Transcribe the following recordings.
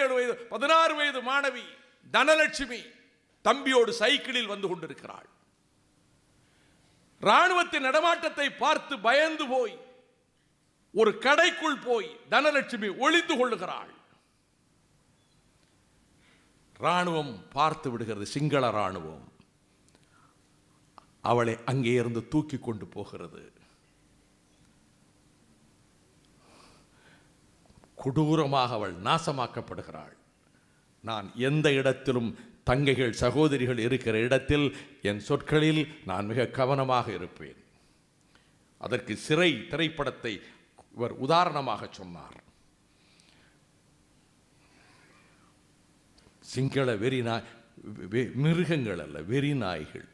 ஏழு வயது பதினாறு வயது மாணவி தனலட்சுமி தம்பியோடு சைக்கிளில் வந்து கொண்டிருக்கிறாள். ராணுவத்தின் நடமாட்டத்தை பார்த்து பயந்து போய் ஒரு கடைக்குள் போய் தனலட்சுமி ஒளிந்து கொள்ளுகிறாள். ராணுவம் பார்த்து விடுகிறது சிங்கள ராணுவம் அவளை அங்கே இருந்து தூக்கி கொண்டு போகிறது. கொடூரமாக அவள் நாசமாக்கப்படுகிறாள். நான் எந்த இடத்திலும் தங்கைகள் சகோதரிகள் இருக்கிற இடத்தில் என் சொற்களில் நான் மிக கவனமாக இருப்பேன். அதற்கு சிறை திரைப்படத்தை இவர் உதாரணமாக சொன்னார். சிங்கள வெறி நாய் வெ- மிருகங்கள் அல்ல வெறி நாய்கள்.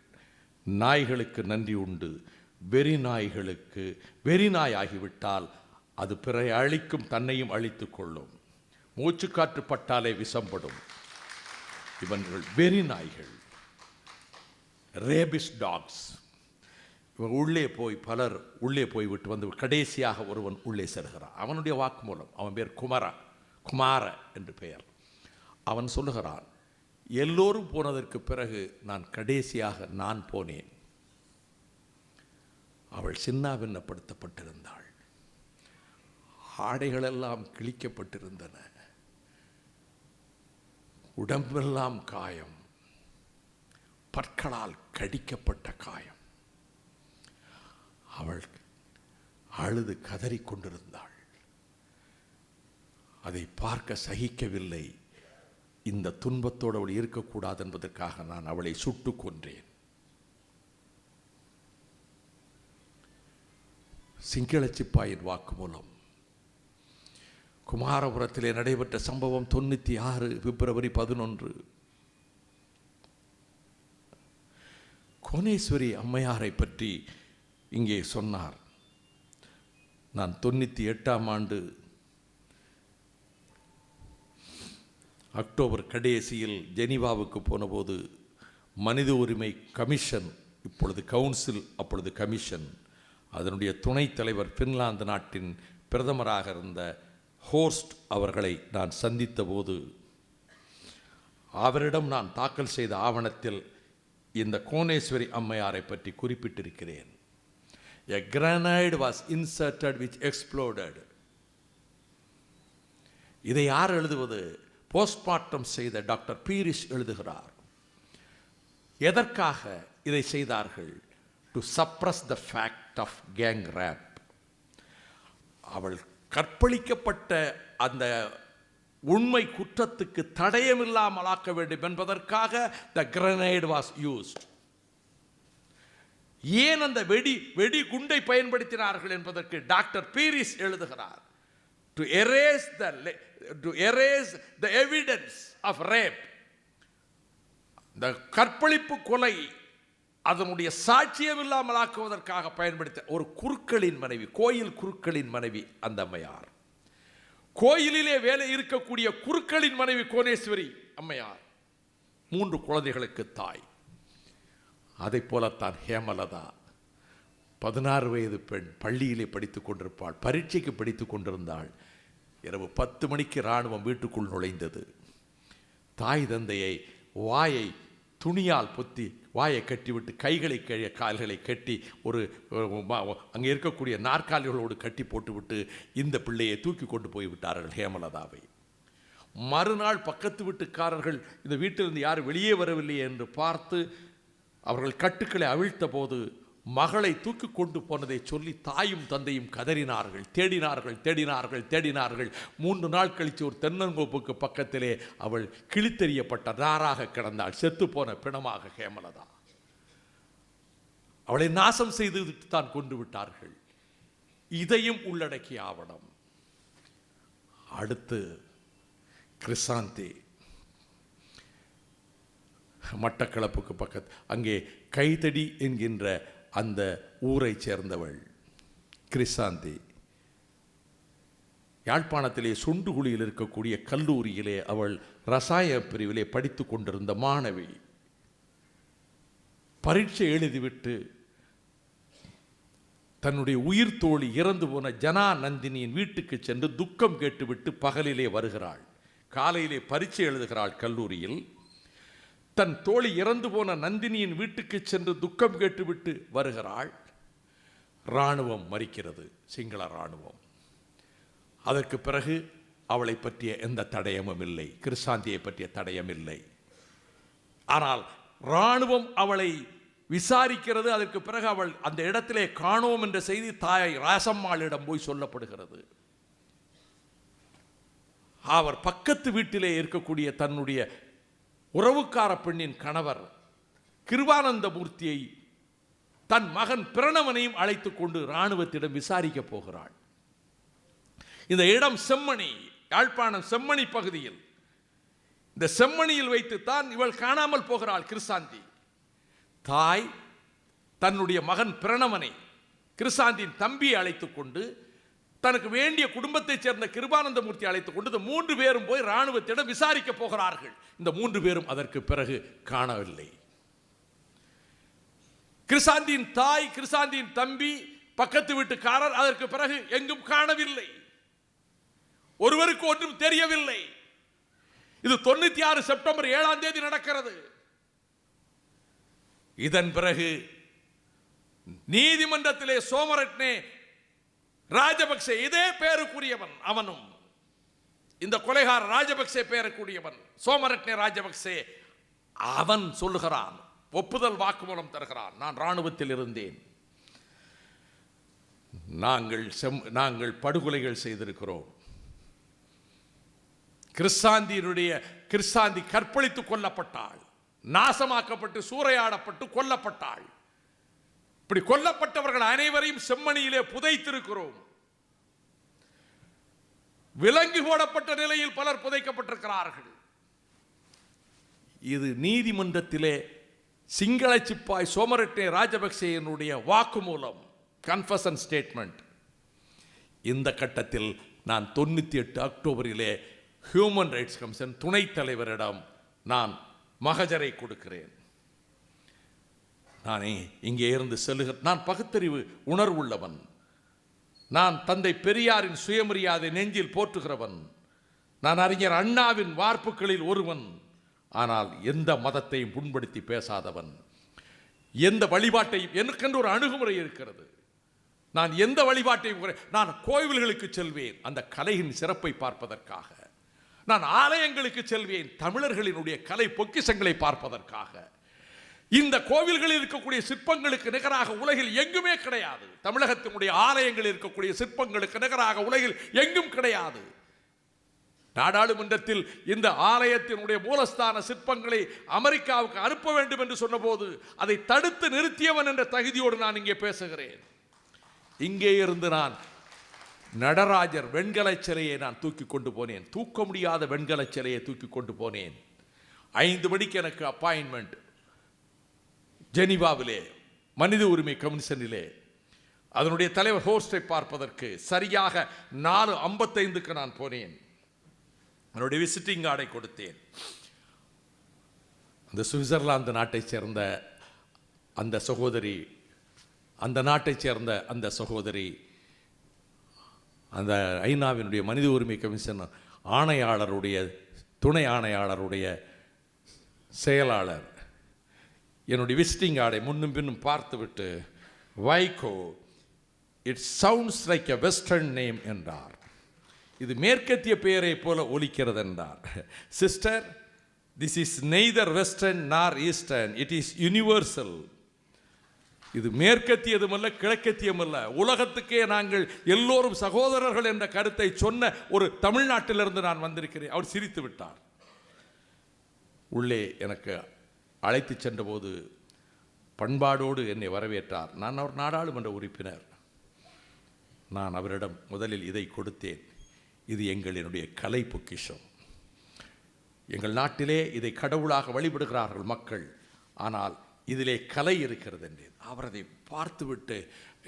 நாய்களுக்கு நன்றி உண்டு. வெறி நாய்களுக்கு வெறி நாய் ஆகிவிட்டால் அது பிறரை அழிக்கும் தன்னையும் அழித்து கொள்ளும். மூச்சுக்காற்று பட்டாலே விஷம்படும் இவர்கள் வெறி நாய்கள். ரேபிஸ் டாக்ஸ் இவன் உள்ளே போய் பலர் உள்ளே போய் விட்டு வந்து கடைசியாக ஒருவன் உள்ளே செல்கிறான். அவனுடைய வாக்குமூலம் அவன் பேர் குமரா குமார என்று பெயர். அவன் சொல்லுகிறான் எல்லோரும் போனதற்கு பிறகு நான் கடைசியாக நான் போனேன். அவள் சின்னாவின்னப்படுத்தப்பட்டிருந்தாள் ஆடைகளெல்லாம் கிழிக்கப்பட்டிருந்தன. உடம்பெல்லாம் காயம். பற்களால் கடிக்கப்பட்ட காயம். அவள் அழுது கதறிக் கொண்டிருந்தாள். அதை பார்க்க சகிக்கவில்லை. இந்த துன்பத்தோடு அவள் இருக்கக்கூடாது என்பதற்காக நான் அவளை சுட்டுக் கொன்றேன். சிங்கள சிப்பாயின் வாக்குமூலம் குமாரபுரத்திலே நடைபெற்ற சம்பவம் தொண்ணூற்றி ஆறு பிப்ரவரி பதினொன்று. கோணேஸ்வரி அம்மையாரை பற்றி இங்கே சொன்னார். நான் தொண்ணூற்றி எட்டாம் ஆண்டு அக்டோபர் கடைசியில் ஜெனீவாவுக்கு போனபோது மனித உரிமை கமிஷன் இப்பொழுது கவுன்சில் அப்பொழுது கமிஷன். அதனுடைய துணைத் தலைவர் பின்லாந்து நாட்டின் பிரதமராக இருந்த ஹோர்ஸ்ட் அவர்களை நான் சந்தித்த போது அவரிடம் நான் தாக்கல் செய்த ஆவணத்தில் இந்த கோணேஸ்வரி அம்மையாரை பற்றி குறிப்பிட்டிருக்கிறேன். A grenade was inserted which exploded இதை யார் எழுதுவது? போஸ்ட்மார்ட்டம் செய்த டாக்டர் பீரிஸ் எழுதுகிறார். எதற்காக இதை செய்தார்கள்? To suppress the fact of gang rape அவள் கற்பழிக்கப்பட்ட அந்த உண்மை குற்றத்துக்கு தடயமில்லாமல் ஆக்க வேண்டும் என்பதற்காக த கிரனேட் வாஸ் யூஸ்ட் ஏன் அந்த வெடி வெடி குண்டை பயன்படுத்தினார்கள் என்பதற்கு டாக்டர் பீரிஸ் எழுதுகிறார். To erase the to erase the evidence of rape இந்த கற்பழிப்பு கொலை அதனுடைய சாட்சியம் இல்லாமல் ஆக்குவதற்காக பயன்படுத்த ஒரு குருக்களின் மனைவி கோயில் குருக்களின் மனைவி அந்த அம்மையார். கோயிலிலே வேலை இருக்கக்கூடிய குருக்களின் மனைவி கோணேஸ்வரி அம்மையார். மூன்று குழந்தைகளுக்கு தாய். அதை போலத்தான் ஹேமலதா பதினாறு வயது பெண் பள்ளியிலே படித்துக் கொண்டிருப்பாள் பரீட்சைக்கு படித்துக் கொண்டிருந்தாள். இரவு பத்து மணிக்கு இராணுவம் வீட்டுக்குள் நுழைந்தது. தாய் தந்தையை வாயை துணியால் பொத்தி வாயை கட்டிவிட்டு கைகளை கழிய கால்களை கட்டி ஒரு அங்கே இருக்கக்கூடிய நாற்காலிகளோடு கட்டி போட்டுவிட்டு இந்த பிள்ளையை தூக்கி கொண்டு போய் விட்டார்கள் ஹேமலதாவை. மறுநாள் பக்கத்து வீட்டுக்காரர்கள் இந்த வீட்டிலிருந்து யாரும் வெளியே வரவில்லை என்று பார்த்து அவர்கள் கட்டுக்களை அவிழ்த்த போது மகளை தூக்கி கொண்டு போனதை சொல்லி தாயும் தந்தையும் கதறினார்கள். தேடினார்கள் தேடினார்கள் தேடினார்கள். மூன்று நாள் கழித்து ஒரு தென்னங்கோப்புக்கு பக்கத்திலே அவள் கிழித்தெறியப்பட்ட நாராக கிடந்தாள். செத்துப்போன பிணமாக ஹேமலதா. அவளை நாசம் செய்து தான் கொண்டு விட்டார்கள். இதையும் உள்ளடக்கிய ஆவணம். அடுத்து கிறிசாந்தி மட்டக்களப்புக்கு பக்கத்து அங்கே கைதடி என்கின்ற அந்த ஊரை சேர்ந்தவள் கிறிசாந்தி. யாழ்ப்பாணத்திலே சுண்டுகுழியில் இருக்கக்கூடிய கல்லூரியிலே அவள் ரசாயன பிரிவிலே படித்து கொண்டிருந்த மாணவி. பரீட்சை எழுதிவிட்டு தன்னுடைய உயிர் தோழி இறந்து போன ஜனா நந்தினியின் வீட்டுக்கு சென்று துக்கம் கேட்டுவிட்டு பகலிலே வருகிறாள். காலையிலே பரீட்சை எழுதுகிறாள் கல்லூரியில். தன் தோழி இறந்து போன நந்தினியின் வீட்டுக்கு சென்று துக்கம் கேட்டுவிட்டு வருகிறாள். இராணுவம் மறிக்கிறது சிங்கள இராணுவம். அதற்கு பிறகு அவளை பற்றிய எந்த தடயமும் இல்லை கிறிஸ்தாந்தியை பற்றிய தடயம் இல்லை. ஆனால் இராணுவம் அவளை விசாரிக்கிறது அதற்கு பிறகு அவள் அந்த இடத்திலே காணோம் என்ற செய்தி தாய் ராசம்மாளிடம் போய் சொல்லப்படுகிறது. அவர் பக்கத்து வீட்டிலே இருக்கக்கூடிய தன்னுடைய உறவுக்கார பெண்ணின் கணவர் கிருவானந்தமூர்த்தியை தன் மகன் பிரணவனையும் அழைத்து கொண்டு இராணுவத்திடம் விசாரிக்க போகிறாள். இந்த இடம் செம்மணி யாழ்ப்பாணம் செம்மணி பகுதியில். இந்த செம்மணியில் வைத்துத்தான் இவள் காணாமல் போகிறாள் கிருசாந்தி. தாய் தன்னுடைய மகன் பிரணவனை கிருசாந்தின் தம்பியை அழைத்து கொண்டு தனக்கு வேண்டிய குடும்பத்தைச் சேர்ந்த கிருபானந்தமூர்த்தி அழைத்துக் கொண்டு மூன்று பேரும் போய் இராணுவத்திடம் விசாரிக்க போகிறார்கள். இந்த மூன்று பேரும் அதற்கு பிறகு காணவில்லை. கிருசாந்தியின் தாய் கிருசாந்தியின் தம்பி பக்கத்து வீட்டுக்காரர் அதற்கு பிறகு எங்கும் காணவில்லை. ஒருவருக்கு ஒன்றும் தெரியவில்லை. இது தொண்ணூத்தி ஆறு செப்டம்பர் ஏழாம் தேதி நடக்கிறது. இதன் பிறகு நீதிமன்றத்திலே சோமரட்னே ராஜபக்சே இதே பேருக்குரியவன் அவனும். இந்த கொலைகார ராஜபக்சே பேருக்குரியவன் சோமரட்னே ராஜபக்சே அவன் சொல்லுகிறான் ஒப்புதல் வாக்குமூலம் தருகிறான் நான் ராணுவத்தில் இருந்தேன். நாங்கள் செம் நாங்கள் படுகொலைகள் செய்திருக்கிறோம். கிறிஸ்தாந்தியினுடைய கிறிஸ்தாந்தி கற்பழித்து கொல்லப்பட்டாள் நாசமாக்கப்பட்டு சூறையாடப்பட்டு கொல்லப்பட்டாள். இப்படி கொல்லப்பட்டவர்கள் அனைவரையும் செம்மணியிலே புதைத்திருக்கிறோம். விலங்கு போடப்பட்ட நிலையில் பலர் புதைக்கப்பட்டிருக்கிறார்கள். இது நீதிமன்றத்திலே சிங்கள சிப்பாய் சோமரட்டே ராஜபக்சேயனுடைய வாக்குமூலம் கன்ஃபஷன் ஸ்டேட்மெண்ட் இந்த கட்டத்தில் நான் தொண்ணூற்றி எட்டு அக்டோபரிலே ஹியூமன் ரைட்ஸ் கமிஷன் துணைத் தலைவரிடம் நான் மகஜரை கொடுக்கிறேன். நானே இங்கே இருந்து செல்லுகிற நான் பகுத்தறிவு உணர்வுள்ளவன். நான் தந்தை பெரியாரின் சுயமரியாதை நெஞ்சில் போற்றுகிறவன். நான் அறிஞர் அண்ணாவின் வார்ப்புகளில் ஒருவன். ஆனால் எந்த மதத்தையும் புண்படுத்தி பேசாதவன். எந்த வழிபாட்டையும் எனக்கென்று ஒரு அணுகுமுறை இருக்கிறது. நான் எந்த வழிபாட்டையும் நான் கோவில்களுக்கு செல்வேன் அந்த கலையின் சிறப்பை பார்ப்பதற்காக. நான் ஆலயங்களுக்கு செல்வேன் தமிழர்களினுடைய கலை பொக்கிசங்களை பார்ப்பதற்காக. இந்த கோவில்களில் இருக்கக்கூடிய சிற்பங்களுக்கு நிகராக உலகில் எங்குமே கிடையாது. தமிழகத்தினுடைய ஆலயங்களில் இருக்கக்கூடிய சிற்பங்களுக்கு நிகராக உலகில் எங்கும் கிடையாது. நாடாளுமன்றத்தில் இந்த ஆலயத்தினுடைய மூலஸ்தான சிற்பங்களை அமெரிக்காவுக்கு அனுப்ப வேண்டும் என்று சொன்னபோது அதை தடுத்து நிறுத்தியவன் என்ற தகுதியோடு நான் இங்கே பேசுகிறேன். இங்கே இருந்து நான் நடராஜர் வெண்கலச் சிலையை நான் தூக்கி கொண்டு போனேன். தூக்க முடியாத வெண்கலச் சிலையை தூக்கி கொண்டு போனேன். ஐந்து மணிக்கு எனக்கு அப்பாயின்மெண்ட் ஜெனிவாவிலே மனித உரிமை கமிஷனிலே. அதனுடைய தலைவர் ஹோஸ்டை பார்ப்பதற்கு சரியாக நாலு ஐம்பத்தைந்துக்கு நான் போனேன். என்னுடைய விசிட்டிங் கார்டை கொடுத்தேன். அந்த சுவிட்சர்லாந்து நாட்டைச் சேர்ந்த அந்த சகோதரி அந்த நாட்டைச் சேர்ந்த அந்த சகோதரி அந்த ஐநாவினுடைய மனித உரிமை கமிஷன் ஆணையாளருடைய துணை ஆணையாளருடைய செயலாளர் என்னுடைய விசிட்டிங் கார்டை முன்னும் பின்னும் பார்த்துவிட்டு Vaiko it sounds like a western name என்றார். இது மேற்கத்திய பெயரை போல ஒலிக்கிறது என்றார். Sister this is neither western nor eastern it is universal இது மேற்கத்தியதும் அல்ல உலகத்துக்கே நாங்கள் எல்லோரும் சகோதரர்கள் என்ற கருத்தை சொன்ன ஒரு தமிழ்நாட்டிலிருந்து நான் வந்திருக்கிறேன். அவர் சிரித்து விட்டார். உள்ளே எனக்கு அழைத்து சென்றபோது பண்பாடோடு என்னை வரவேற்றார். நான் அவர் நாடாளுமன்ற உறுப்பினர். நான் அவரிடம் முதலில் இதை கொடுத்தேன். இது எங்களினுடைய கலை பொக்கிஷம். எங்கள் நாட்டிலே இதை கடவுளாக வழிபடுகிறார்கள் மக்கள். ஆனால் இதிலே கலை இருக்கிறது என்றேன். அவர் அதை பார்த்துவிட்டு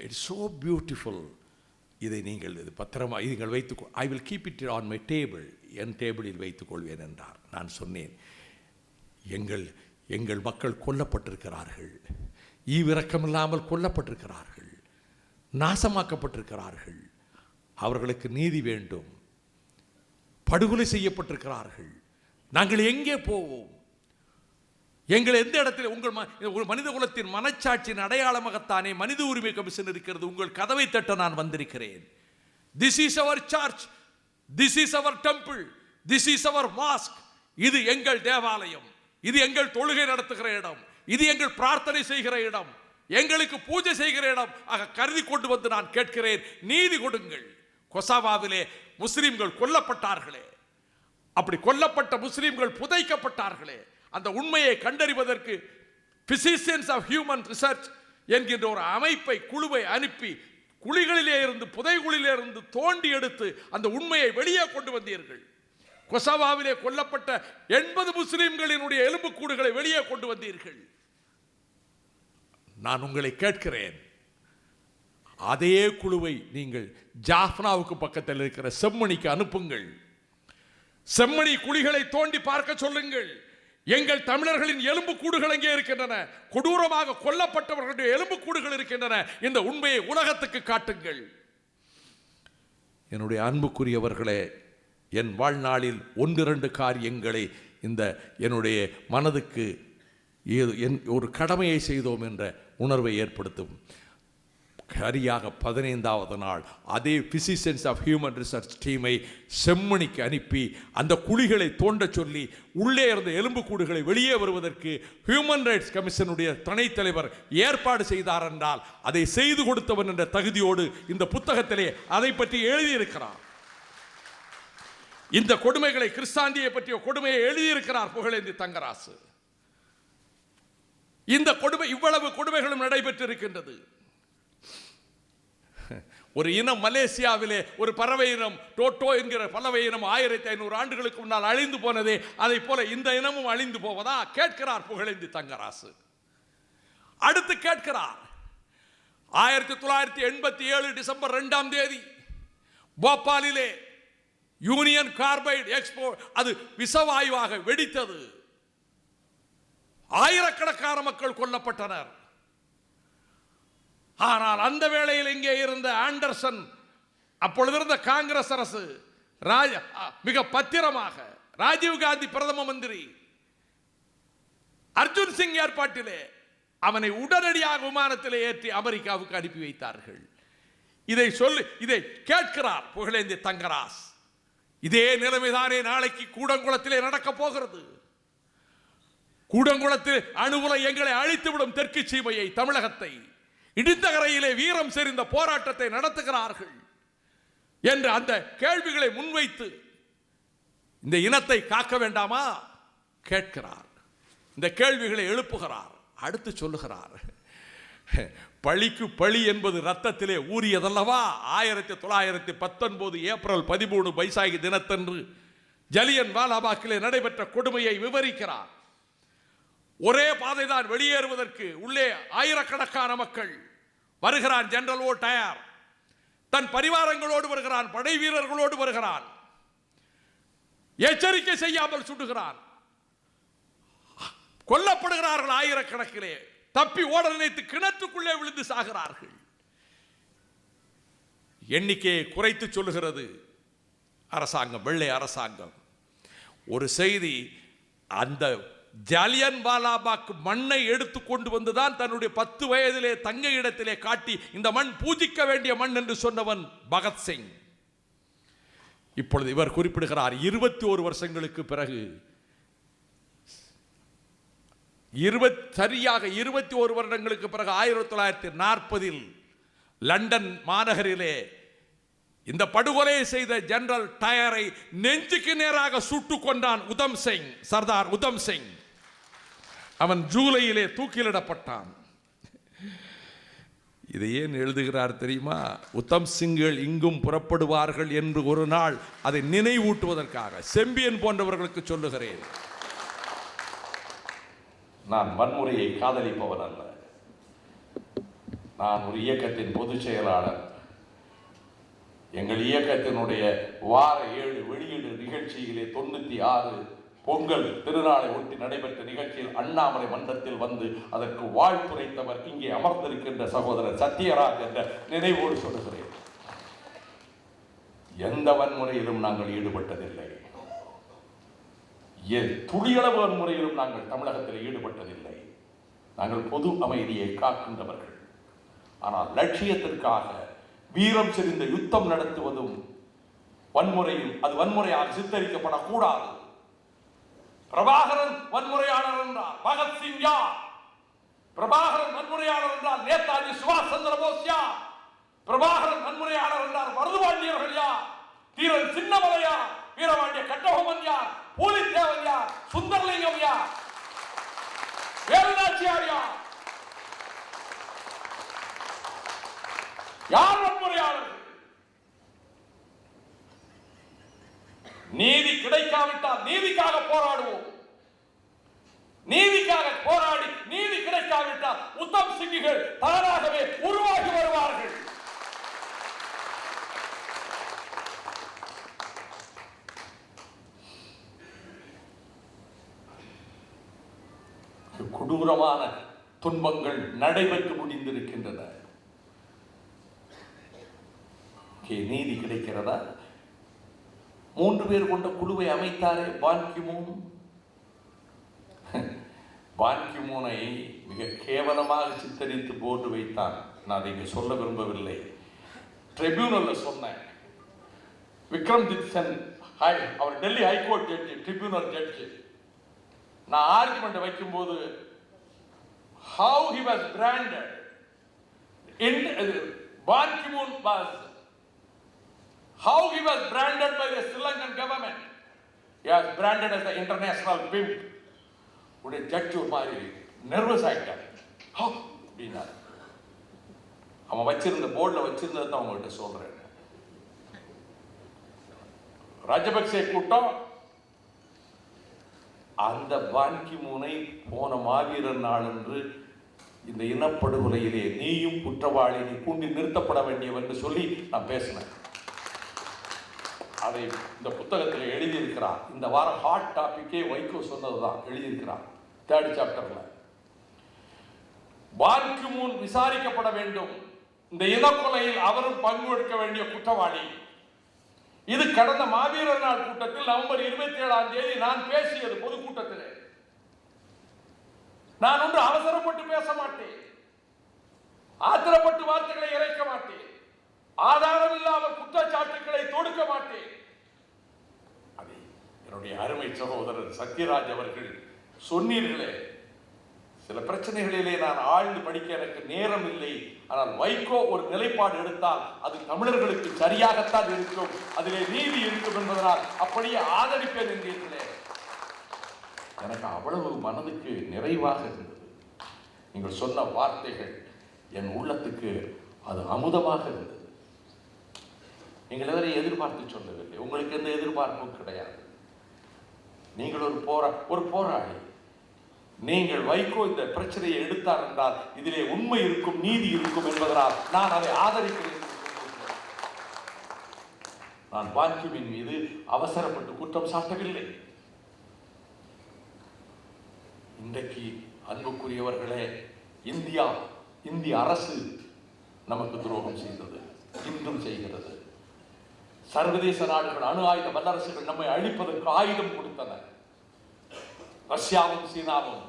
இட்ஸ் ஸோ பியூட்டிஃபுல் இதை நீங்கள் இது பத்திரமா நீங்கள் வைத்து I will keep it on my table என் டேபிளில் வைத்துக் கொள்வேன் என்றார். நான் சொன்னேன் எங்கள் எங்கள் மக்கள் கொல்லப்பட்டிருக்கிறார்கள். ஈவிரக்கமில்லாமல் கொல்லப்பட்டிருக்கிறார்கள். நாசமாக்கப்பட்டிருக்கிறார்கள். அவர்களுக்கு நீதி வேண்டும். படுகொலை செய்யப்பட்டிருக்கிறார்கள். நாங்கள் எங்கே போவோம்? எங்கள் எந்த இடத்துல உங்கள் ம- உங்கள் மனித குலத்தின் மனச்சாட்சியின் அடையாளமாகத்தானே மனித உரிமை கமிஷன் இருக்கிறது? உங்கள் கதவை தட்ட நான் வந்திருக்கிறேன். This is our church this is our temple this is our mosque இது எங்கள் தேவாலயம். இது எங்கள் தொழுகை நடத்துகிற இடம். இது எங்கள் பிரார்த்தனை செய்கிற இடம். எங்களுக்கு பூஜை செய்கிற இடம். ஆக கருதி கொண்டு வந்து நான் கேட்கிறேன். நீதி கொடுங்கள். கொசாவாவிலே முஸ்லிம்கள் கொல்லப்பட்டார்களே. அப்படி கொல்லப்பட்ட முஸ்லிம்கள் புதைக்கப்பட்டார்களே. அந்த உண்மையை கண்டறிவதற்கு பிசிசியன்ஸ் ஆஃப் ஹியூமன் ரிசர்ச் என்கின்ற ஒரு அமைப்பை குழுவை அனுப்பி குழிகளிலே இருந்து புதைகுழிலே இருந்து தோண்டி எடுத்து அந்த உண்மையை வெளியே கொண்டு வந்தீர்கள். கொசவாவிலே கொல்லப்பட்ட எண்பது முஸ்லிம்களினுடைய எலும்புக்கூடுகளை வெளியே கொண்டு வந்தீர்கள். நான் உங்களை கேட்கிறேன். அதே குழுவை நீங்கள் ஜாஃப்னாவுக்கு பக்கத்தில் இருக்கிற செம்மணிக்கு அனுப்புங்கள். செம்மணி குழிகளை தோண்டி பார்க்க சொல்லுங்கள். எங்கள் தமிழர்களின் எலும்பு கூடுகள் இருக்கின்றன? கொடூரமாக கொல்லப்பட்டவர்களுடைய எலும்பு கூடுகள் இருக்கின்றன. இந்த உண்மையை உலகத்துக்கு காட்டுங்கள். என்னுடைய அன்புக்குரியவர்களே என் வாழ்நாளில் ஒன்றிரண்டு காரியங்களை இந்த என்னுடைய மனதுக்கு ஏது- என் ஒரு கடமையை செய்தோம் என்ற உணர்வை ஏற்படுத்தும். சரியாக பதினைந்தாவது நாள். அதே ஃபிசிசியன்ஸ் ஆஃப் ஹியூமன் ரிசர்ச் டீமை செம்மணிக்கு அனுப்பி அந்த குழிகளை தோண்டச் சொல்லி உள்ளே இருந்த எலும்புக்கூடுகளை வெளியே வருவதற்கு ஹியூமன் ரைட்ஸ் கமிஷனுடைய துணைத் தலைவர் ஏற்பாடு செய்தார் என்றால் அதை செய்து கொடுத்தவன் என்ற தகுதியோடு இந்த புத்தகத்திலே அதை பற்றி எழுதியிருக்கிறார். இந்த கொடுமைகளை கிறிஸ்தாந்தியை பற்றிய கொடுமையை எழுதியிருக்கிறார் புகழேந்தி தங்கராசு. இந்த கொடுமை இவ்வளவு கொடுமைகளும் நடைபெற்றிருக்கின்றது. ஒரு இனம் மலேசியாவிலே ஒரு பறவை இனம் டோட்டோ என்கிற பறவை இனம் ஆயிரத்தி ஐநூறு ஆண்டுகளுக்கு முன்னால் அழிந்து போனதே அதை போல இந்த இனமும் அழிந்து போவதா? கேட்கிறார் புகழேந்தி தங்கராசு. அடுத்து கேட்கிறார். ஆயிரத்தி தொள்ளாயிரத்தி எண்பத்தி ஏழு டிசம்பர் ரெண்டாம் தேதி போபாலிலே யூனியன் கார்பைடு எக்ஸ்போ அது விஷவாயுவாக வெடித்தது. ஆயிரக்கணக்கான மக்கள் கொல்லப்பட்டனர். ஆனால் அந்த வேளையில் இங்கே இருந்த ஆண்டர்சன் அப்பொழுது இருந்த காங்கிரஸ் அரசு ராஜ மிக பத்திரமாக ராஜீவ் காந்தி பிரதம மந்திரி அர்ஜுன் சிங் ஏற்பாட்டிலே அவனை உடனடியாக விமானத்திலே ஏற்றி அமெரிக்காவுக்கு அனுப்பி வைத்தார்கள். இதை சொல்லி இதை கேட்கிறார் புகழேந்தி தங்கராஸ். இதே நிலைமைதானே நாளைக்கு கூடங்குளத்திலே நடக்கப் போகிறது. கூடங்குளத்தில் அணுகுல எங்களை அழித்துவிடும் தெற்கு சீமையை தமிழகத்தை இடிந்தகரையிலே வீரம் செறிந்த போராட்டத்தை நடத்துகிறார்கள் என்று அந்த கேள்விகளை முன்வைத்து இந்த இனத்தை காக்க வேண்டாமா? கேட்கிறார். இந்த கேள்விகளை எழுப்புகிறார். அடுத்து சொல்லுகிறார். பழிக்கு பழி என்பது ரத்தத்திலே ஊறியதல்லவா? ஆயிரத்தி தொள்ளாயிரத்தி பத்தொன்பது ஏப்ரல் பதிமூணு பைசாகி தினத்தன்று ஜலியன் வாலாபாக்கிலே நடைபெற்ற கொடுமையை விவரிக்கிறார். ஒரே பாதைதான் வெளியேறுவதற்கு உள்ளே ஆயிரக்கணக்கான மக்கள் வருகிறான் ஜெனரல் ஓ டயர் தன் பரிவாரங்களோடு வருகிறான் படை வீரர்களோடு வருகிறான். எச்சரிக்கை செய்யாமல் சுடுகிறான் கொல்லப்படுகிறார்கள் ஆயிரக்கணக்கிலே. தப்பி ஓட நினைத்து கிணற்றுக்குள்ளே விழுந்து சாகிறார்கள். எண்ணிக்கையை குறைத்து சொல்லுகிறது அரசாங்கம் வெள்ளை அரசாங்கம். ஒரு செய்தி அந்த ஜாலியன் வாலாபாக் மண்ணை எடுத்து கொண்டு வந்துதான் தன்னுடைய பத்து வயதிலே தங்க இடத்திலே காட்டி இந்த மண் பூஜிக்க வேண்டிய மண் என்று சொன்னவன் பகத்சிங். இப்பொழுது இவர் குறிப்பிடுகிறார் இருபத்தி ஒரு வருஷங்களுக்கு பிறகு இருபத் சரியாக இருபத்தி ஒரு வருடங்களுக்கு பிறகு ஆயிரத்தி தொள்ளாயிரத்தி நாற்பதில் லண்டன் மாநகரிலே இந்த படுகொலையை செய்த ஜெனரல் டயரை நெஞ்சுக்கு நேராக சுட்டுக் கொண்டான் உதம் சிங் சர்தார் உதம் சிங். அவன் ஜூலையிலே தூக்கிலிடப்பட்டான். இதை ஏன் எழுதுகிறார் தெரியுமா? உத்தம் சிங்கள் இங்கும் புறப்படுவார்கள் என்று ஒரு நாள் அதை நினைவூட்டுவதற்காக செம்பியன் போன்றவர்களுக்கு சொல்லுகிறேன். நான் வன்முறையை காதலிப்பவன் அல்ல. நான் ஒரு இயக்கத்தின் பொதுச் செயலாளர். எங்கள் இயக்கத்தினுடைய வார ஏழு வெளியீடு நிகழ்ச்சியிலே தொண்ணூத்தி ஆறு பொங்கல் திருநாளை ஒட்டி நடைபெற்ற நிகழ்ச்சியில் அண்ணாமலை மன்றத்தில் வந்து அதற்கு வாழ்த்துரைத்தவர் இங்கே அமர்ந்திருக்கின்ற சகோதரர் சத்யராஜ் என்ற நினைவோடு சொல்லுகிறேன். எந்த வன்முறையிலும் நாங்கள் ஈடுபட்டதில்லை. துளியளவு வன்முறையிலும் நாங்கள் தமிழகத்தில் ஈடுபட்டதில்லை. நாங்கள் பொது அமைதியை காக்கின்றவர்கள். ஆனால் லட்சியத்திற்காக வீரம் செறிந்த யுத்தம் நடத்துவதும் வன்முறையும் அது வன்முறையாக சித்தரிக்கப்படக்கூடாது. பிரபாகரன் வன்முறையாளர் என்றார். பகத்சிங் யார்? பிரபாகரன் வன்முறையாளர் என்றார் நேதாஜி சுபாஷ் சந்திர போஸ் யார்? பிரபாகரன் வன்முறையாளர் என்றார். மருதுபாண்டியர்கள் யார்? தீரன் சின்னமலை வீரபாண்டிய கட்டபொம்மன் யார்? பூலித்தேவன் யார் சுந்தரலிங்கம் யார் யார் யார் வன்முறையாளர்கள் நீதி கிடைக்காவிட்டால் நீதிக்காக போராடுவோம். நீதிக்காக போராடி நீதி கிடைக்காவிட்டால் உத்தம் சிங்கிகள் தானாகவே உருவாகி வருவார்கள். கொடூரமான துன்பங்கள் நடைபெற்று முடிந்திருக்கின்றன. நீதி கிடைக்கிறதா? மூன்று பேர் கொண்ட குழுவை அமைத்தாரே பான்கிமூன் பான்கிமூனை மிக கேவலமாக சித்தரித்து போட்டு வைத்தான். நான் அதை இங்கே சொல்ல விரும்பவில்லை. ட்ரிபியூனலில் சொன்னேன். விக்ரம் தித்சன் ஹை அவர் டெல்லி ஹைகோர்ட் ஜட்ஜி ட்ரிபியூனல் ஜட்ஜி நான் ஆர்குமெண்ட் வைக்கும்போது how he was branded Ban Ki-moon was how he was branded by the Sri Lankan government. He was branded as the international pimp. உடைய ஜட்ஜ் ஒரு மாதிரி நர்வஸ் ஆகிட்டார் ஹோ அப்படின்னாரு அவன் வச்சிருந்த போர்டில் வச்சிருந்ததை தான் உங்கள்கிட்ட சொல்றேன் ராஜபக்சே கூட்டம் அந்த பான்கி மூனை போன மாவீரர் நாள் என்று இந்த இனப்படுகொலையிலே நீயும் குற்றவாளி நீ கூண்டி நிறுத்தப்பட வேண்டியவன் என்று சொல்லி நான் பேசினேன். அதை இந்த புத்தகத்தில் எழுதியிருக்கிறார். இந்த வாரம் ஹாட் டாபிக்கே வைகோ சொன்னது தான் எழுதியிருக்கிறார். தேர்ட் சாப்டர்ல பான்கு முன் விசாரிக்கப்பட வேண்டும். இந்த இனக்கொலையில் அவரும் பங்கு எடுக்க வேண்டிய குற்றவாளி. இது கடந்த மாவீரர் நாள் கூட்டத்தில் நவம்பர் இருபத்தி ஏழாம் தேதி நான் பேசியது பொதுக்கூட்டத்திலே. நான் ஒன்று அவசரப்பட்டு பேச மாட்டேன். ஆத்திரப்பட்டு வார்த்தைகளை இறைக்க மாட்டேன். ஆதாரம் இல்லாமல் குற்றச்சாட்டுக்களை தொடுக்க மாட்டேன். அதை என்னுடைய அருமை சகோதரர் சத்யராஜ் அவர்கள் சொன்னீர்களே. சில பிரச்சனைகளிலே நான் ஆழ்ந்து படிக்க எனக்கு நேரம் இல்லை. ஆனால் வைகோ ஒரு நிலைப்பாடு எடுத்தால் அது தமிழர்களுக்கு சரியாகத்தான் இருக்கும். அதிலே நீதி இருக்கும் என்பதனால் அப்படியே ஆதரிப்பேன் என்றீர்களே எனக்கு அவ்வளவு மனதுக்கு நிறைவாக இருந்தது. நீங்கள் சொன்ன வார்த்தைகள் என் உள்ளத்துக்கு அது அமுதமாக இருந்தது. நீங்கள் எதனை எதிர்பார்த்து சொல்லவில்லை. உங்களுக்கு எந்த எதிர்பார்ப்பும் கிடையாது. நீங்கள் ஒரு போரா ஒரு போராளி. நீங்கள் வைகோ இந்த பிரச்சனையை எடுத்தார் என்றால் இதிலே உண்மை இருக்கும் நீதி இருக்கும் என்பதனால் நான் அதை ஆதரிக்கிறேன் நான் பாக்கியமின் மீது அவசரப்பட்டு குற்றம் சாட்டவில்லை. இன்றைக்கு அன்புக்குரியவர்களே இந்தியா இந்திய அரசு நமக்கு துரோகம் செய்தது இன்றும் செய்கிறது. சர்வதேச நாடுகள் அணு ஆயுத வல்லரசுகள் நம்மை அழிப்பதற்கு ஆயுதம் கொடுத்தன. ரஷ்யாவும் சீனாவும்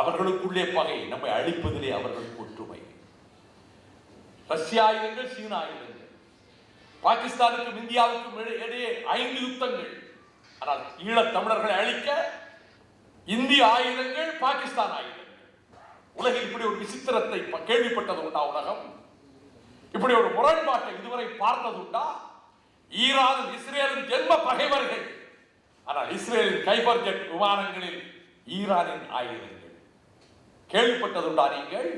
அவர்களுக்குள்ளே பகை நம்மை அழிப்பதிலே அவர்களுக்கு ஒற்றுமை. ரஷ்ய ஆயுதங்கள் சீன ஆயுதங்கள் பாகிஸ்தானுக்கும் இந்தியாவுக்கும் இடையே ஐந்து யுத்தங்கள். ஆனால் ஈழத் தமிழர்களை அழிக்க இந்திய ஆயுதங்கள் பாகிஸ்தான் ஆயுதங்கள். உலகில் இப்படி ஒரு விசித்திரத்தை கேள்விப்பட்டது உண்டா உலகம்? இப்படி ஒரு முரண்பாட்டை இதுவரை பார்த்தது உண்டா? ஈரானும் இஸ்ரேலும் ஜென்ம பகைவர்கள். ஆனால் இஸ்ரேலின் கைபர் ஜெட் விமானங்களில் ஈரானின் ஆயுதங்கள். கேள்விப்பட்டதுண்டா நீங்கள்?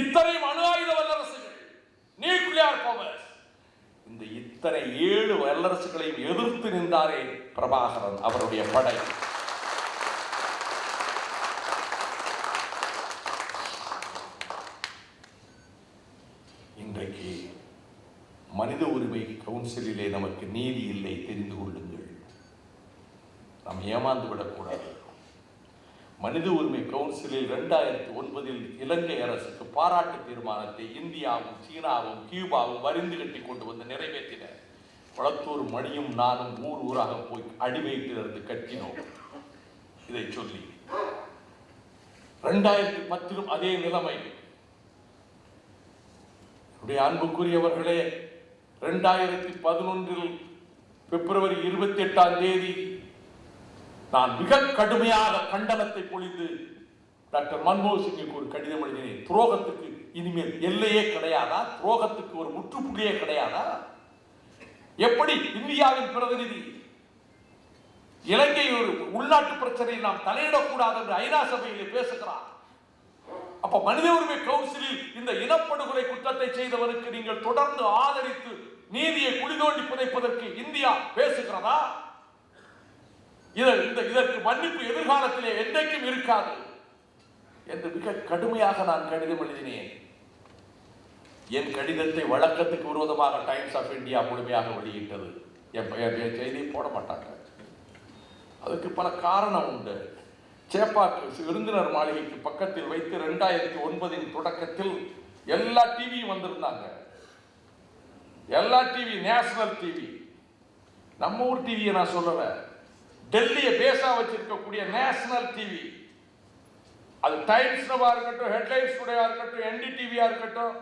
இத்தனை அணு ஆயுத வல்லரசுகள். நியூக்ளியார் பவர்ஸ் இந்த இத்தனை ஏழு வல்லரசுகளையும் எதிர்த்து நின்றாரே பிரபாகரன் அவருடைய படை. இன்றைக்கு மனித உரிமை கவுன்சிலிலே நமக்கு நீதி இல்லை தெரிந்து கொள்ளுங்கள். நாம் ஏமாந்து விடக்கூடாது. மனித உரிமை கவுன்சிலில் இரண்டாயிரத்தி ஒன்பதில் இலங்கை அரசுக்கு பாராட்டு தீர்மானத்தை இந்தியாவும் சீனாவும் கியூபாவும் வரிந்து கட்டி கொண்டு வந்து நிறைவேற்றின. வளத்தூர் மணியும் நானும் ஊர் ஊராக போய் அடிமையிட்டிருந்து கட்டினோம். இதை சொல்லி. ரெண்டாயிரத்தி பத்திலும் அதே நிலைமை. என்னுடைய அன்புக்குரியவர்களே ரெண்டாயிரத்தி பதினொன்றில் பிப்ரவரி இருபத்தி எட்டாம் தேதி நான் மிக கடுமையாக கண்டனத்தை பொழிந்து டாக்டர் மன்மோகன் சிங்கிற்கு ஒரு கடிதம் எழுதினேன். துரோகத்துக்கு இனிமேல் எல்லையே கிடையாதா? துரோகத்துக்கு ஒரு முற்றுப்புள்ளியே கிடையாதா? எப்படி இந்தியாவின் பிரதிநிதி இலங்கை ஒரு உள்நாட்டு பிரச்சனையை நாம் தலையிடக்கூடாது என்று ஐநா சபையில் பேசுகிறார். அப்ப மனித உரிமை கவுன்சிலில் இந்த இனப்படுகொலை குற்றத்தை செய்தவருக்கு நீங்கள் தொடர்ந்து ஆதரித்து நீதியை குளிதோண்டி புதைப்பதற்கு இந்தியா பேசுகிறதா? இந்த இதற்கு மன்னிப்பு எதிர்காலத்திலே என்றைக்கும் இருக்காது என்று மிக கடுமையாக நான் கடிதம் எழுதினேன். என் கடிதத்தை வழக்கத்துக்கு விரோதமாக டைம்ஸ் ஆஃப் இந்தியா முழுமையாக வெளியிட்டது. என் செய்தி என் போட மாட்டாங்க. அதுக்கு பல காரணம் உண்டு. சேப்பாக்கு விருந்தினர் மாளிகைக்கு பக்கத்தில் வைத்து ரெண்டாயிரத்தி ஒன்பதின் தொடக்கத்தில் எல்லா டிவியும் வந்திருந்தாங்க. எல்லா டிவி நேஷனல் டிவி. நம்ம ஊர் டிவியை நான் சொல்லலை. டெல்லியை பேசா வச்சிருக்கக்கூடிய நேஷனல் டிவி அது டைம்ஸ்னவா இருக்கட்டும் ஹெட்லைன்ஸ் டுடேவா இருக்கட்டும் என்டிடிவியா இருக்கட்டும்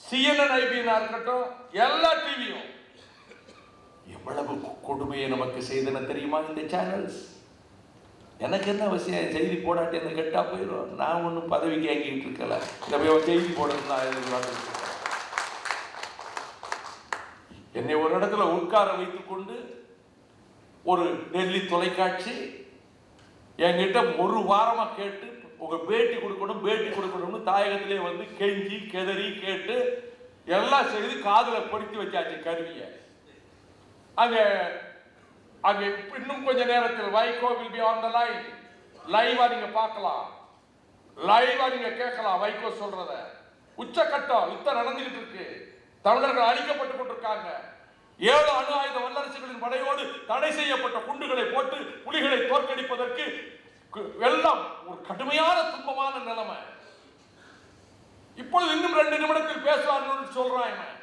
சிஎன்என் ஐபினா இருக்கட்டும் எல்லா டிவியும் எவ்வளவு கொடுமையை நமக்கு செய்தன தெரியுமா இந்த சேனல்ஸ் எனக்கு என்ன அவசியம்? செய்தி போடாட்டி என்ன கெட்டா போயிடும் நான் ஒன்றும் பதவிக்கு கேங்கிட்டு இருக்கல. இந்த போய் செய்தி போடணும் நான் என்னை ஒரு இடத்துல உட்கார வைத்துக் கொண்டு ஒரு டெல்லி தொலைக்காட்சி என்கிட்ட ஒரு வாரமாக கேட்டு உங்கள் பேட்டி கொடுக்கணும் பேட்டி கொடுக்கணும்னு தாயகத்திலே வந்து கெஞ்சி கெதறி கேட்டு எல்லாம் செய்து காதில் பொருத்தி வச்சாச்சு கருவியை. அங்கே அங்கே இன்னும் கொஞ்ச நேரத்தில் Vaiko will be on the line லைவாக நீங்கள் பார்க்கலாம். லைவாக நீங்கள் கேட்கலாம் வைகோ சொல்கிறத உச்சக்கட்டம் யுத்தம் நடந்துகிட்டு இருக்கு. தமிழர்கள் அழிக்கப்பட்டு கொண்டிருக்காங்க. ஏழு அணு ஆயுத வல்லரசுகளின் படையோடு தடை செய்யப்பட்ட குண்டுகளை போட்டு புலிகளை தோற்கடிப்பதற்கு கு- வெள்ளம் ஒரு கடுமையான துன்பமான நிலைமை. இப்பொழுது இன்னும் ரெண்டு நிமிடத்தில் பேசுவார்கள் சொல்றான் இவன்.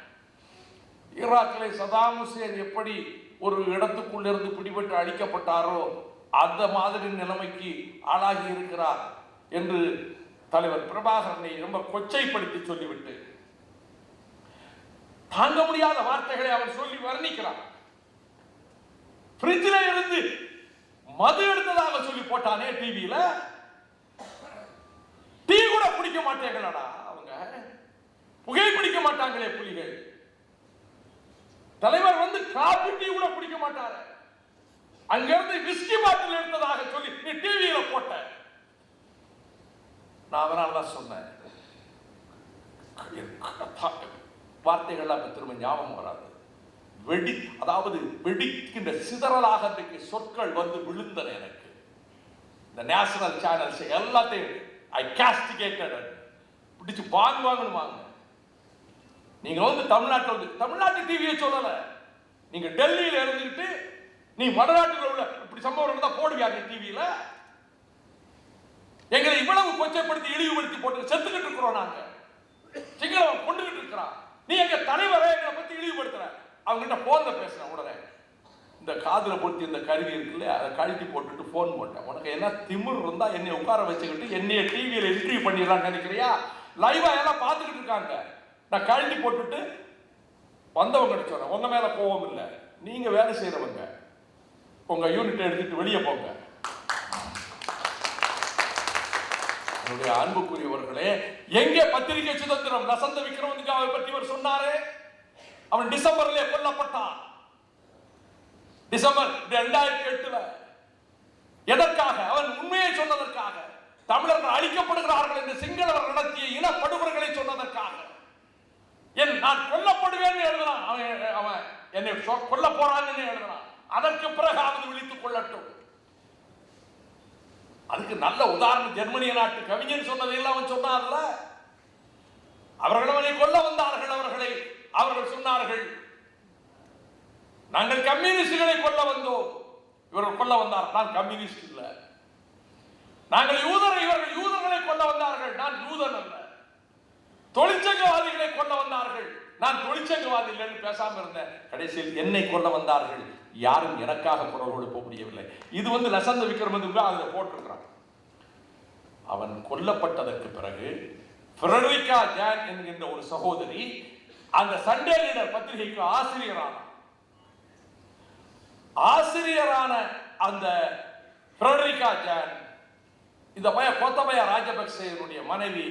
ஈராக்கிலே சதாம் ஹுசேன் எப்படி ஒரு இடத்துக்குள்ளிருந்து பிடிபட்டு அழிக்கப்பட்டாரோ அந்த மாதிரி நிலைமைக்கு ஆளாகி இருக்கிறார் என்று தலைவர் பிரபாகரனை ரொம்ப கொச்சைப்படுத்தி சொல்லிவிட்டு தாங்க முடியாத வார்த்தைகளை அவர் சொல்லி வர்ணிக்கிறார் பிரிட்ஜில் இருந்து மது எடுத்ததாக சொல்லி போட்டானே டிவியில டீ கூட குடிக்க மாட்டேங்களடா அவங்க? புகை பிடிக்க மாட்டாங்களே புலிகள். தலைவர் வந்து காபி டீ கூட குடிக்க மாட்டாரு. அங்கிருந்து விஸ்கி பாட்டில் எடுத்ததாக சொல்லி நீ டிவியில போட்ட. நான் அதனால தான் சொன்னேன். வார்த்தைகள்லாம் இப்போ திரும்ப ஞாபகம் வராது. வெடி அதாவது வெடிக்கின்ற சிதறலாக இன்றைக்கு சொற்கள் வந்து விழுந்தன எனக்கு. இந்த நேஷனல் சேனல்ஸ் எல்லாத்தையும் ஐ காஸ்டிகேட்டட் பிடிச்சு வாங்க வாங்கணும் வாங்க நீங்க வந்து தமிழ்நாட்டில் வந்து தமிழ்நாட்டு டிவியை சொல்லல. நீங்க டெல்லியில் இருந்துகிட்டு நீ வடநாட்டில் உள்ள இப்படி சம்பவம் நடந்தா போடுவியா நீ டிவியில எங்களை இவ்வளவு கொச்சைப்படுத்தி இழிவுபடுத்தி போட்டு செத்துக்கிட்டு இருக்கிறோம் நாங்க. சிங்களவன் கொண்டுகிட்டு இருக்கிறான். நீ எங்க தலைவரை எங்களை பத்தி இழிவுபடுத்துற? அவங்ககிட்ட போன்ல பேசுறேன் உடனே. இந்த காதுல பொருத்தி இந்த கருவி இருக்குல்ல அதை கழட்டி போட்டுட்டு ஃபோன் போட்டேன். உனக்கு என்ன திமிர் இருந்தா என்னை உட்கார வச்சுக்கிட்டு என்னைய டிவியில இன்டர்வியூ பண்ணிடலாம் நினைக்கிறியா? லைவா எல்லாம் பார்த்துக்கிட்டு இருக்காங்க. நான் கழட்டி போட்டுட்டு வந்தவங்க சொன்னேன் உங்க மேல கோவம் இல்லை. நீங்க வேலை செய்யறவங்க உங்க யூனிட் எடுத்துட்டு வெளியே போங்க. என்னுடைய அன்புக்குரியவர்களே எங்கே பத்திரிகை சுதந்திரம் லசந்த விக்ரமதுங்காவை பற்றி இவர் சொன்னாரே? அவன் டிசம்பர்ல கொல்லப்பட்டான். டிசம்பர் இரண்டாயிரத்தி எட்டுல. எதற்காக? அவன் உண்மையை சொன்னதற்காக. தமிழர்கள் அழிக்கப்படுகிறார்கள் என்று சிங்களவர் நடத்திய இனப்படுகொலைகளை சொன்னதற்காக. என் நான் கொல்லப்படுவேன் எழுதுறான். அவன் அவன் என்னை சொ- கொல்ல போறான்னு எழுதுறான். அதற்கு பிறகு அவன் விழித்துக் கொள்ளட்டும். அதுக்கு நல்ல உதாரணம் ஜெர்மனிய நாட்டு கவிஞன் சொன்னதையெல்லாம் அவன் சொன்னார்ல? அவர்கள் அவனை கொல்ல வந்தார்கள் அவர்களை. அவர்கள் சொன்னார்கள் நாங்கள் கம்யூனிஸ்டுகளை கொல்ல வந்தோம். இவர்கள் கொல்ல வந்தார். நான் கம்யூனிஸ்ட் இல்ல. நாங்கள் யூதரை இவர்கள் யூதர்களை கொல்ல வந்தார்கள். நான் யூதன் அல்ல. தொழிற்சங்கவாதிகளை கொல்ல வந்தார்கள். நான் தொழிற்சங்கவாதி இல்லைன்னு பேசாம இருந்தேன். கடைசியில் என்னை கொண்டு வந்தார்கள். யாரும் எனக்காக குரல் கொடுக்க முடியவில்லை இது வந்து லசந்த விக்ரமதுங்க அதில் போட்டிருக்கிறான். அவன் கொல்லப்பட்டதற்கு பிறகு ஃபிரெடரிகா ஜான் என்கின்ற ஒரு சகோதரி அந்த சண்டே லீடர் பத்திரிகைக்கு ஆசிரியரான ஆசிரியரான அந்த ஃபிரெடரிகா ஜான் இந்த பய கோத்தபய ராஜபக்சேனுடைய மனைவி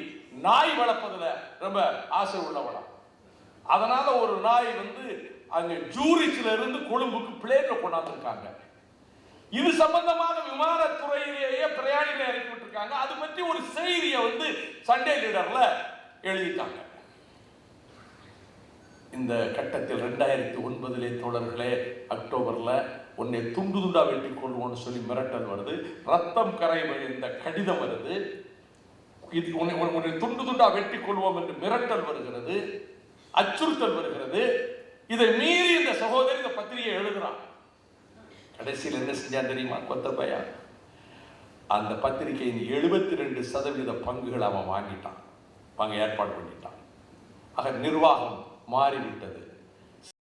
நாய் வளர்ப்பதில் ரொம்ப ஆசை உள்ளவளா அதனால ஒரு நாய் வந்து அங்க ஜூரிச்ல இருந்து கொழும்புக்கு பிளேட்ல கொண்டாந்துருக்காங்க. இது சம்பந்தமாக விமானத்துறையிலேயே பிரயாணிகளை இறக்கிவிட்டிருக்காங்க அது பற்றி ஒரு செய்தியை வந்து சண்டே லீடர்ல எழுதிட்டாங்க. இந்த கட்டத்தில் ரெண்டாயிரத்தி ஒன்பதிலே தோழர்களே அக்டோபர்ல உன்னை துண்டு துண்டா வெட்டி கொள்வோம்னு சொல்லி மிரட்டல் வருது. ரத்தம் கரை இந்த கடிதம் வருது. இது உன்னை- உன்னை துண்டு துண்டா வெட்டி கொள்வோம் என்று மிரட்டல் வருகிறது. அச்சுறுத்தல் வருகிறது. இதை மீறி இந்த சகோதரி இந்த பத்திரிகை எழுதுறான். கடைசியில் என்ன செஞ்சான் தெரியுமா? கொத்தப்பையா அந்த பத்திரிகையின் எழுபத்தி ரெண்டு சதவீத பங்குகளை அவன் வாங்கிட்டான். வாங்க ஏற்பாடு பண்ணிட்டான். ஆக நிர்வாகம் மாறிவிட்டது.